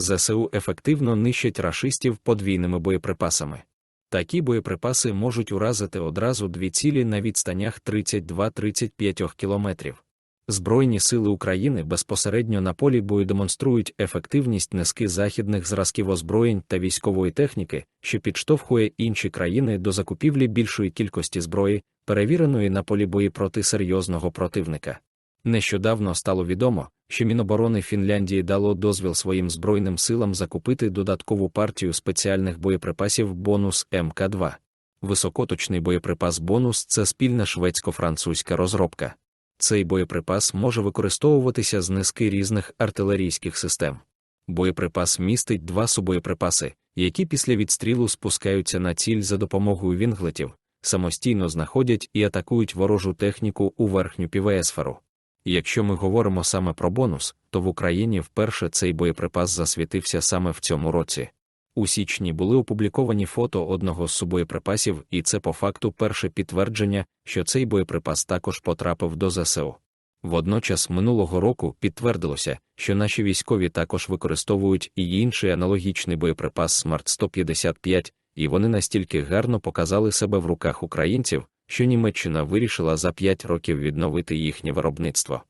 ЗСУ ефективно нищать рашистів подвійними боєприпасами. Такі боєприпаси можуть уразити одразу дві цілі на відстанях 32-35 кілометрів. Збройні сили України безпосередньо на полі бою демонструють ефективність низки західних зразків озброєнь та військової техніки, що підштовхує інші країни до закупівлі більшої кількості зброї, перевіреної на полі бої проти серйозного противника. Нещодавно стало відомо, що Міноборони Фінляндії дало дозвіл своїм збройним силам закупити додаткову партію спеціальних боєприпасів бонус МК2. Високоточний боєприпас бонус це спільна шведсько-французька розробка. Цей боєприпас може використовуватися з низки різних артилерійських систем. Боєприпас містить два субоєприпаси, які після відстрілу спускаються на ціль за допомогою вінглетів, самостійно знаходять і атакують ворожу техніку у верхню півесферу. Якщо ми говоримо саме про бонус, то в Україні вперше цей боєприпас засвітився саме в цьому році. У січні були опубліковані фото одного з субоєприпасів, і це по факту перше підтвердження, що цей боєприпас також потрапив до ЗСУ. Водночас минулого року підтвердилося, що наші військові також використовують і інший аналогічний боєприпас Смарт 155, і вони настільки гарно показали себе в руках українців, що Німеччина вирішила за 5 років відновити їхнє виробництво.